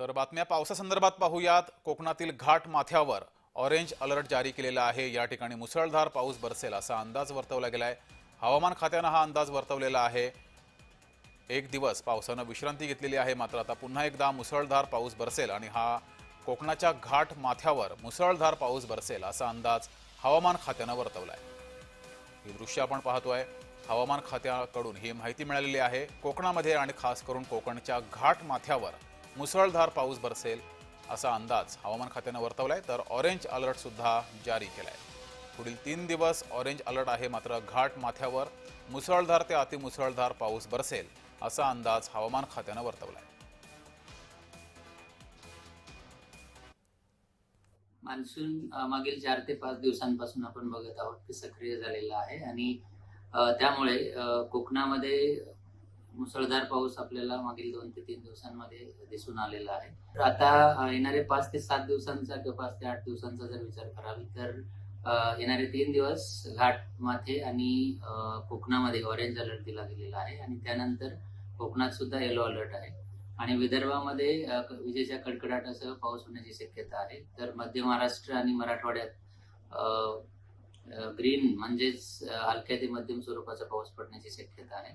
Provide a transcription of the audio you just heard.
तर बातम्या पावसासंदर्भात पाहूयात. कोकणातील घाट माथ्यावर ऑरेंज अलर्ट जारी केलेला आहे. या ठिकाणी मुसळधार पाऊस बरसेल असा अंदाज वर्तवला गेलाय. हवामान खात्यानं हा अंदाज वर्तवलेला आहे. एक दिवस पावसानं विश्रांती घेतलेली आहे मात्र आता पुन्हा एकदा मुसळधार पाऊस बरसेल आणि हा कोकणाच्या घाट माथ्यावर मुसळधार पाऊस बरसेल असा अंदाज हवामान खात्यानं वर्तवला आहे ही दृश्य आपण पाहतोय. हवामान खात्याकडून ही माहिती मिळालेली आहे. कोकणामध्ये आणि खास करून कोकणच्या घाट माथ्यावर मुसळधार पाऊस बरसेल असा अंदाज हवामान खात्यानं वर्तवलाय तर ऑरेंज अलर्ट सुद्धा जारी केलाय. पुढील तीन दिवस ऑरेंज अलर्ट आहे मात्र घाट माथ्यावर मुसळधार ते अतिमुसळधार पाऊस बरसेल असा अंदाज हवामान खात्यानं वर्तवलाय. मान्सून मागील चार ते पाच दिवसांपासून आपण बघत आहोत की सक्रिय झालेला आहे आणि त्यामुळे कोकणामध्ये मुसळधार पाऊस आपल्याला मागील दोन ते तीन दिवसांमध्ये दिसून आलेला आहे. तर आता येणारे पाच ते सात दिवसांचा किंवा पाच ते आठ दिवसांचा जर विचार कराल तर येणारे तीन दिवस घाट माथे आणि कोकणामध्ये ऑरेंज अलर्ट दिला गेलेला आहे आणि त्यानंतर कोकणात सुद्धा येलो अलर्ट आहे. आणि विदर्भामध्ये विजेच्या कडकडाटासह पाऊस होण्याची शक्यता आहे. तर मध्य महाराष्ट्र आणि मराठवाड्यात ग्रीन म्हणजेच हलक्या ते मध्यम स्वरूपाचा पाऊस पडण्याची शक्यता आहे.